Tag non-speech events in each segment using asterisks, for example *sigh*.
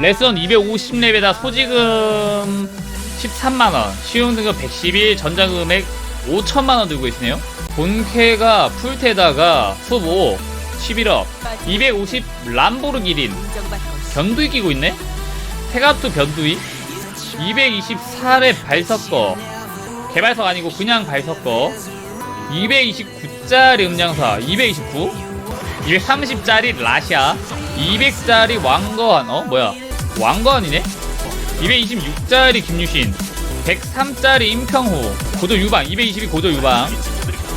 레슨 250렙에다 소지금 13만원 쉬운 등급 111 전자금액 5천만원 들고 있네요. 본캐가 풀테다가 수보 11업 250 람보르기 린 변두이 끼고 있네? 테가투 변두이 224렙 발석거. 개발석 아니고 그냥 발석거. 229짜리 음량사 229 230짜리 라샤 200짜리 왕거한 어? 뭐야 왕거한이네 226짜리 김유신 103짜리 임평호 고도 유방 222 고도 유방.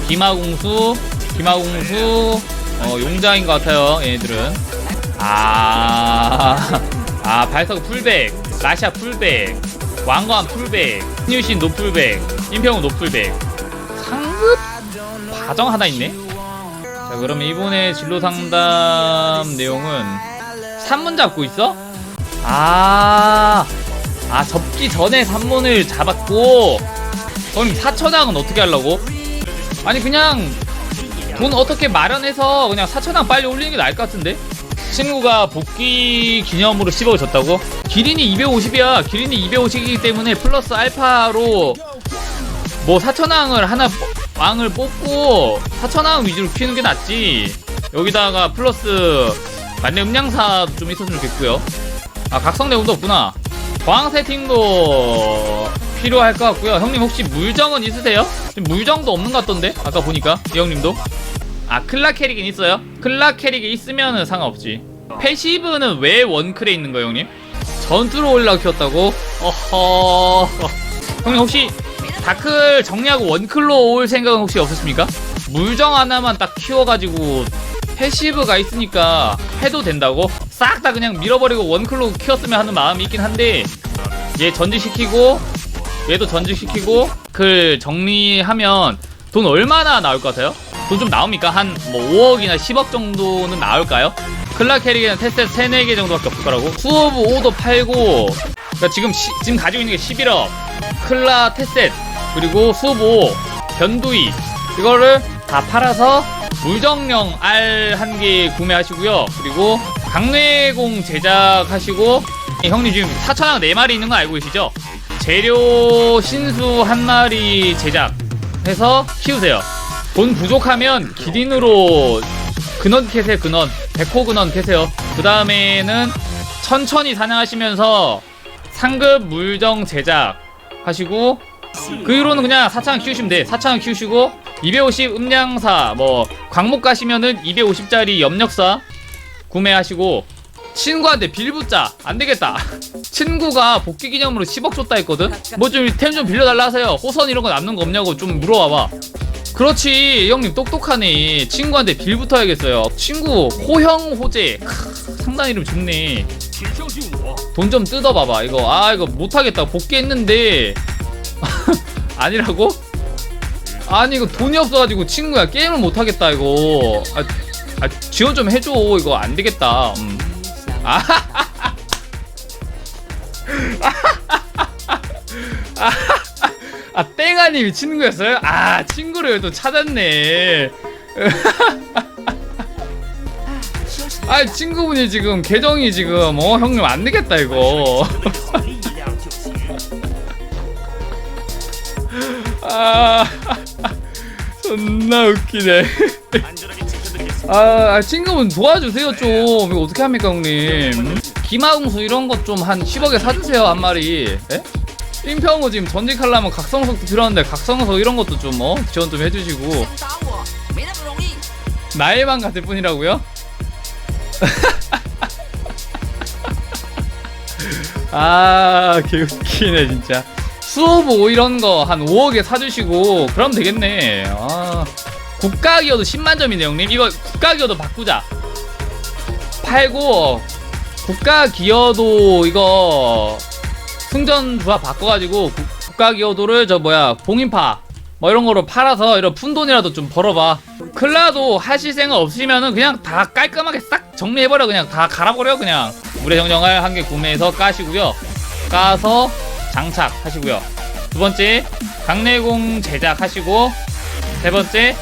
기마공수 기마공수 어 용장인 것 같아요 얘네들은. 아, 아 발석 풀백 라샤 풀백 왕거한 풀백 김유신 노풀백 임평호 노풀백. 상급 과정 하나 있네? 자 그러면 이번에 진로 상담 내용은 3문 잡고 있어? 아, 아 접기 전에 3문을 잡았고 그럼 4천왕은 어떻게 하려고? 아니 그냥 돈 어떻게 마련해서 그냥 4천왕 빨리 올리는 게 나을 것 같은데? 친구가 복귀 기념으로 10억을 줬다고? 기린이 250이야 기린이 250이기 때문에 플러스 알파로 뭐 4천왕을 하나 뽑- 왕을 뽑고 4천왕 위주로 키우는 게 낫지 여기다가 플러스 만렙 음량사 좀 있었으면 좋겠고요 아 각성대운도 없구나 광 세팅도 필요할 것 같고요 형님 혹시 물정은 있으세요? 물정도 없는 것 같던데 아까 보니까 이 형님도 아 클라 캐릭은 있어요? 클라 캐릭이 있으면은 상관없지 패시브는 왜 원클에 있는 거예요 형님? 전투로 올라 키웠다고? 어허 형님 혹시 다클 정리하고 원클로 올 생각은 혹시 없으십니까? 물정 하나만 딱 키워가지고 패시브가 있으니까 해도 된다고? 싹 다 그냥 밀어버리고 원클로 키웠으면 하는 마음이 있긴 한데 얘 전직시키고 얘도 전직시키고 그 정리하면 돈 얼마나 나올 것 같아요? 돈 좀 나옵니까? 한 뭐 5억이나 10억 정도는 나올까요? 클라 캐릭에는 테스트 3, 4개 정도밖에 없을 거라고 수오브 5도 팔고 그러니까 지금 시- 지금 가지고 있는 게 11억 클라 테셋 그리고 수보 변두이 이거를 다 팔아서 물정령 R 한개 구매하시고요 그리고 강뇌공 제작하시고 형님 지금 4천왕 4마리 있는 거 알고 계시죠? 재료 신수 한 마리 제작해서 키우세요 돈 부족하면 기린으로 근원 캐세요 근원 백호 근원 캐세요 그 다음에는 천천히 사냥하시면서 상급 물정 제작 하시고 그 이후로는 그냥 사창 키우시면 돼. 사창 키우시고 250 음량사 뭐 광목 가시면은 250짜리 염력사 구매하시고 친구한테 빌붙자 안 되겠다. *laughs* 친구가 복귀 기념으로 10억 줬다 했거든. 뭐 좀 템 좀 빌려달라 하세요. 호선 이런 거 남는 거 없냐고 좀 물어봐봐. 그렇지 형님 똑똑하네. 친구한테 빌 붙어야겠어요. 친구 호형 호재 크, 상단 이름 좋네. 돈 좀 뜯어봐봐 이거 아 이거 못하겠다 복귀했는데 *laughs* 아니라고? 아니 이거 돈이 없어가지고 친구야. 게임을 못하겠다 이거. 아, 아, 지원 좀 해줘. 이거 안되겠다. 음. 아, *laughs* 아 땡아님이 친구였어요? 아 친구를 또 찾았네. *laughs* 아 친구분이 지금 계정이 지금 어 형님 안되겠다 이거. *laughs* 아 존나 웃기네. *laughs* 아, 아, 친구분 도와주세요 좀. 이거 어떻게 합니까 형님? 기마공수 이런 것 좀 한 10억에 사주세요 한 마리. 예? 임평우 지금 전직하려면 각성석도 필요한데 각성석 이런 것도 좀 어? 지원 좀 해주시고. 나일만 같을 뿐이라고요? *laughs* 아 개웃기네 진짜. 수오보 이런 거 한 5억에 사주시고 그럼 되겠네. 아 국가 기어도 10만 점이네 형님. 이거 국가 기어도 바꾸자. 팔고 국가 기어도 이거 승전 조합 바꿔가지고 국- 국가 기어도를 저 뭐야 봉인파 뭐 이런 거로 팔아서 이런 푼돈이라도 좀 벌어봐. 클라도 하실 생각 없으시면은 그냥 다 깔끔하게 싹 정리해버려. 그냥 다 갈아버려 그냥. 물의 정령알 한개 구매해서 까시고요. 까서 장착하시고요 두 번째 강내공 제작하시고 세 번째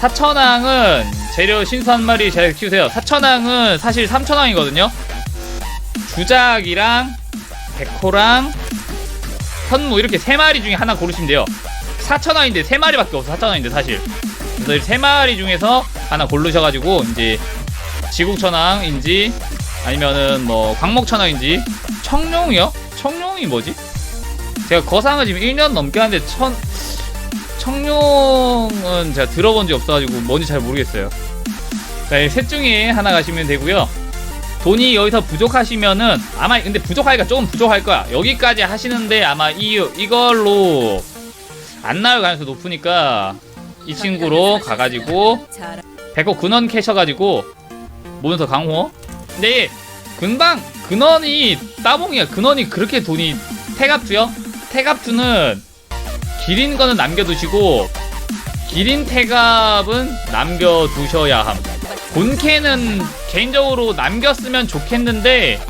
사천왕은 재료 한 마리 잘 키우세요 사천왕은 사실 삼천왕이거든요 주작이랑 백호랑 현무 이렇게 세 마리 중에 하나 고르시면 돼요. 4,000원인데 세 마리밖에 없어. 4,000원인데 사실. 그래서 이세 마리 중에서 하나 고르셔가지고 이제 지국천왕인지 아니면은 뭐 광목천왕인지 청룡이요? 청룡이 뭐지? 제가 거상을 지금 1년 넘게 하는데 천 청룡은 제가 들어본 적 없어가지고 뭔지 잘 모르겠어요. 자, 이셋 중에 하나 가시면 되고요. 돈이 여기서 부족하시면은 아마 근데 부족하기가 조금 부족할 거야. 여기까지 하시는데 아마 이 이걸로 안 나올 가능성이 높으니까 이 친구로 가가지고 백호 근원 캐셔가지고 모면서 강호. 근데 금방 근원이 따봉이야. 근원이 그렇게 돈이 태갑주요? 태갑주는 기린 거는 남겨두시고 기린 태갑은 남겨두셔야 함. 본캐는 개인적으로 남겼으면 좋겠는데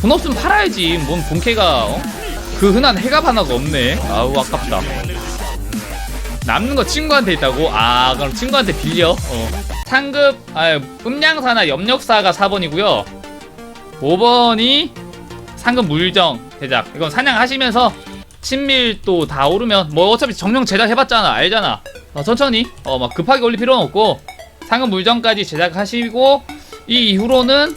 돈 없으면 팔아야지. 뭔 본캐가 어? 그 흔한 해갑 하나가 없네. 아우 아깝다. 남는 거 친구한테 있다고? 아 그럼 친구한테 빌려. 어. 상급 아 음량사나 염력사가 4번이고요. 5번이 상급 물정 제작. 이건 사냥하시면서 친밀도 다 오르면 뭐 어차피 정령 제작 해봤잖아 알잖아. 어, 천천히. 어 막 급하게 올릴 필요는 없고 상급 물정까지 제작하시고 이 이후로는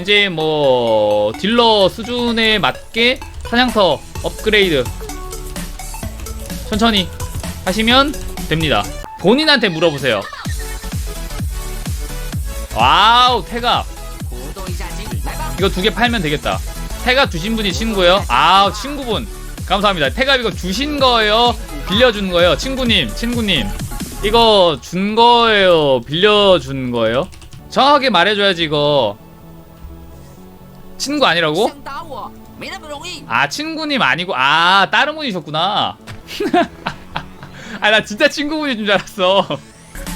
이제 뭐 딜러 수준에 맞게 사냥터 업그레이드 천천히 하시면 됩니다. 본인한테 물어보세요. 와우 태가 이거 두 개 팔면 되겠다. 태가 주신 분이 친구예요? 아우 친구분. 감사합니다. 태갑 이거 주신 거예요? 빌려준 거예요? 친구님, 친구님. 이거 준 거예요? 빌려준 거예요? 정확하게 말해줘야지, 이거. 친구 아니라고? 아, 친구님 아니고, 아, 다른 분이셨구나. *laughs* 아, 나 진짜 친구분인 줄 알았어.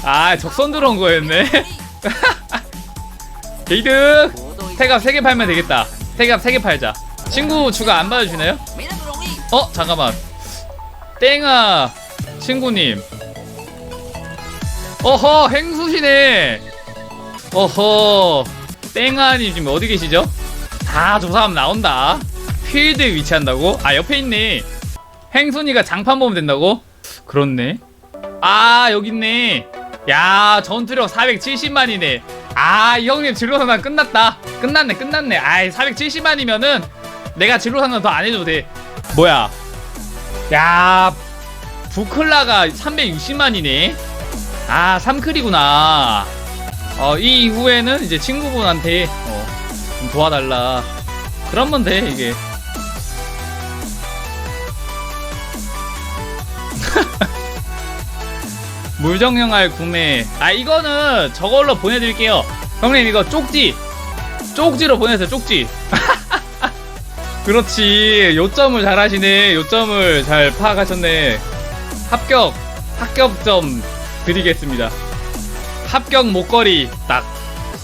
아, 적선 들어온 거였네. *laughs* 게이득! 태갑 3개 팔면 되겠다. 태갑 3개 팔자. 친구 추가 안 받아주나요? 어 잠깐만. 땡아 친구님. 어허 행수시네. 어허 땡아님 지금 어디 계시죠? 다 조사하면 나온다. 필드에 위치한다고? 아 옆에 있네. 행순이가 장판 보면 된다고? 그렇네. 아 여기 있네. 야 전투력 470만이네. 아 이 형님 진로상담 끝났다. 끝났네 끝났네. 아이 470만이면은 내가 진로상담 더안 해줘도 돼. 뭐야? 야 부클라가 360만이네? 아 3클이구나. 어, 이 이후에는 이제 친구분한테 어, 좀 도와달라. 그러면 돼 이게. *laughs* 물정형알 구매. 아 이거는 저걸로 보내드릴게요. 형님 이거 쪽지. 쪽지로 보내세요 쪽지 *laughs* 그렇지. 요점을 잘 하시네. 요점을 잘 파악하셨네. 합격 합격점 드리겠습니다. 합격 목걸이 딱.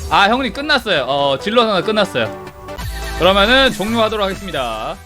아 형님 끝났어요. 어 진로 하나 끝났어요. 그러면은 종료하도록 하겠습니다